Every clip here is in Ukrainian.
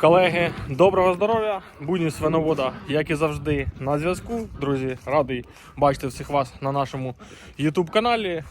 Колеги, доброго здоров'я! Буйні свиновода, як і завжди, на зв'язку. Друзі, радий бачити всіх вас на нашому YouTube каналі.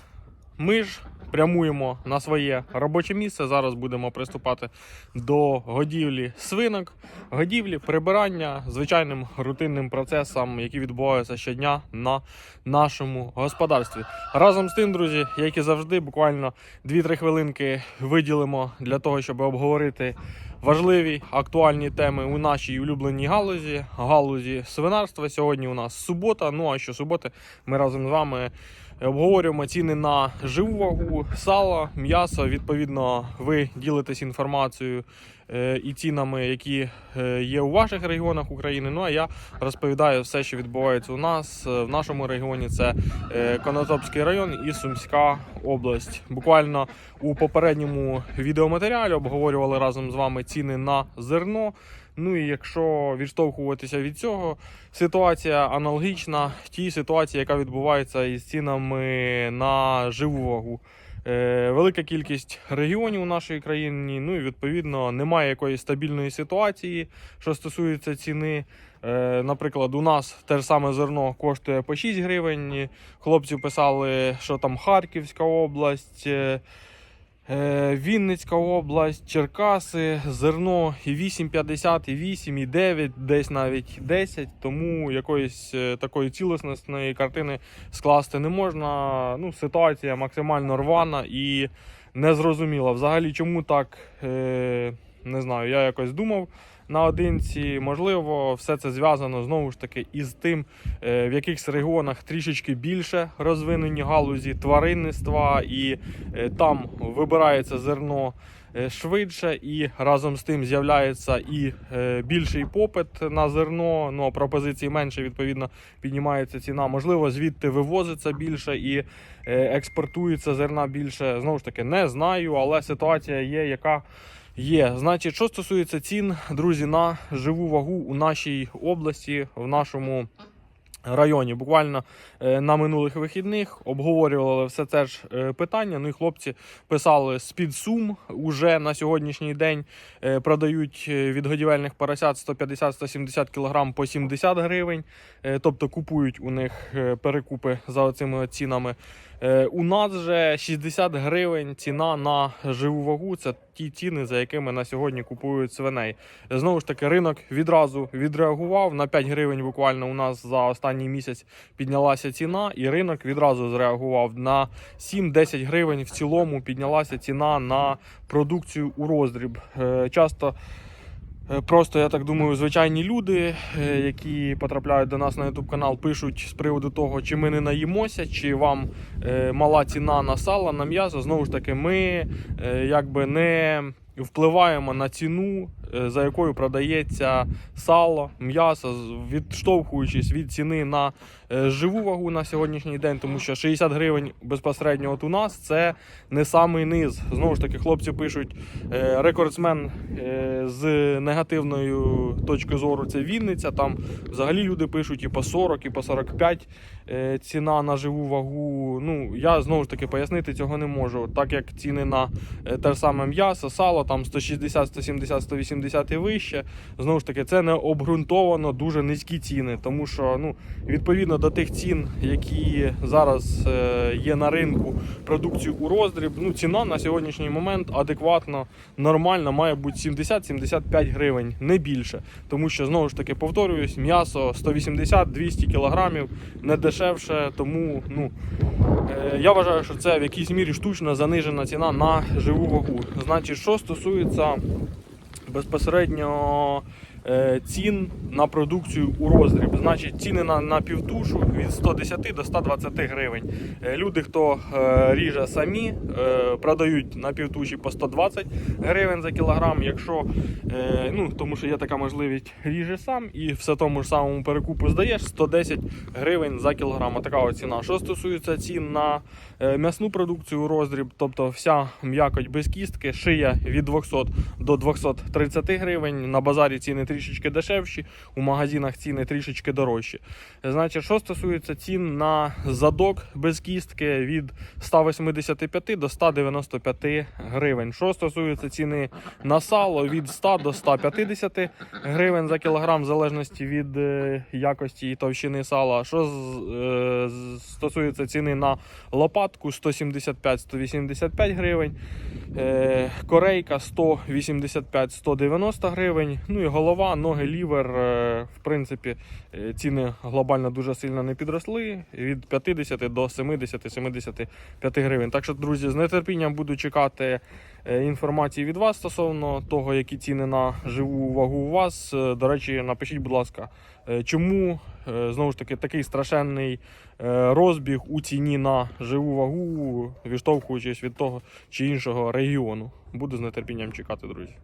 Ми ж прямуємо на своє робоче місце. Зараз будемо приступати до годівлі свинок, годівлі, прибирання звичайним рутинним процесам, які відбуваються щодня на нашому господарстві. Разом з тим, друзі, як і завжди, буквально 2-3 хвилинки виділимо для того, щоб обговорити важливі актуальні теми у нашій улюбленій галузі, галузі свинарства. Сьогодні у нас субота. Ну а що суботи, ми разом з вами обговорюємо ціни на живу вагу, сало, м'ясо. Відповідно, ви ділитесь інформацією е, і цінами, які е, є у ваших регіонах України. Ну а я розповідаю все, що відбувається у нас е, в нашому регіоні. Це Конотопський район і Сумська область. Буквально у попередньому відеоматеріалі обговорювали разом з вами ціни на зерно. Ну і якщо відштовхуватися від цього, ситуація аналогічна тій ситуації, яка відбувається із цінами на живу вагу. Е, велика кількість регіонів у нашій країні. Ну і відповідно немає якоїсь стабільної ситуації, що стосується ціни. Е, наприклад, у нас те ж саме зерно коштує по 6 гривень. Хлопці писали, що там Харківська область. Е, Вінницька область, Черкаси, зерно і 8,50, і 8, і 9, десь навіть 10. Тому якоїсь е, такої цілісності картини скласти не можна. Ну, ситуація максимально рвана і незрозуміла. Взагалі, чому так е, не знаю. Я якось думав наодинці. Можливо, все це зв'язано знову ж таки із тим, е, в якихось регіонах трішечки більше розвинені галузі тваринництва, і е, там вибирається зерно. е, Швидше і разом з тим з'являється і більший попит на зерно. Ну а пропозиції менше, відповідно, піднімається ціна. Можливо, звідти вивозиться більше і експортується зерна більше. Знову ж таки, не знаю, але ситуація є, яка Є, значить, що стосується цін, друзі, на живу вагу у нашій області, в нашому районі. Буквально е, на минулих вихідних обговорювали все це ж е, питання. Ну і хлопці писали з-під сум. Уже на сьогоднішній день е, продають е, від годівельних поросят 150-170 кг по 70 гривень. Тобто купують у них перекупи за цими цінами. У нас же 60 гривень ціна на живу вагу. Це ті ціни, за якими на сьогодні купують свиней. Знову ж таки, ринок відразу відреагував на 5 гривень. Буквально у нас за останній місяць піднялася ціна, і ринок відразу зреагував на 7-10 гривень. В цілому піднялася ціна на продукцію у роздріб. Е, Часто Е, Просто я так думаю, звичайні люди, е, які потрапляють до нас на YouTube канал, пишуть з приводу того, чи ми не наїмося, чи вам мала ціна на сало, на м'ясо. Знову ж таки, ми якби не впливаємо на ціну, за якою продається сало, м'ясо, відштовхуючись від ціни на е, живу вагу на сьогоднішній день, тому що 60 гривень безпосередньо от у нас це не самий низ. Знову ж таки, хлопці пишуть, е, рекордсмен е, з негативною точки зору це Вінниця. Там взагалі люди пишуть і по 40, і по 45 е, ціна на живу вагу. Ну, я знову ж таки пояснити цього не можу, так як ціни на е, те ж саме м'ясо, сало, там 160, 170, 180 і вище. Знову ж таки, це не обґрунтовано дуже низькі ціни, тому що ну, відповідно до тих цін, які зараз е, є на ринку продукцію у роздріб, ну, ціна на сьогоднішній момент адекватно, нормальна, має бути 70-75 гривень, не більше. Тому що, знову ж таки, повторююсь, м'ясо 180-200 кілограмів, не дешевше, тому ну, Е, Я вважаю, що це в якійсь мірі штучно занижена ціна на живу вагу. Значить, що стосується безпосередньо цін на продукцію у роздріб, значить ціни на, на півтушу від 110 до 120 гривень. Е, Люди, хто е, ріже самі, е, продають на півтуші по 120 гривень за кілограм. Якщо е, ну тому, що є така можливість, ріже сам і все тому ж самому перекупу здаєш 110 гривень за кілограм. Така ціна. Що стосується цін на е, м'ясну продукцію у роздріб, тобто вся м'якоть без кістки, шия від 200 до 230 гривень. На базарі ціни трішки трішечки дешевші, у магазинах ціни трішечки дорожчі. Значить, що стосується цін на задок без кістки від 185 до 195 гривень. Що стосується ціни на сало від 100 до 150 гривень за кілограм, в залежності від е, якості і товщини сала. Що е, стосується ціни на лопатку 175-185 гривень. Е, Корейка 185-190 гривень. Ну і голова, ноги, лівер. е, В принципі, е, ціни глобально дуже сильно не підросли. Від 50 до 70-75 гривень. Так що, друзі, з нетерпінням буду чекати інформації від вас стосовно того, які ціни на живу вагу у вас. Е, До речі, напишіть, будь ласка, е, чому е, знову ж таки такий страшенний е, розбіг у ціні на живу вагу, відштовхуючись від того чи іншого регіону. Буду з нетерпінням чекати, друзі.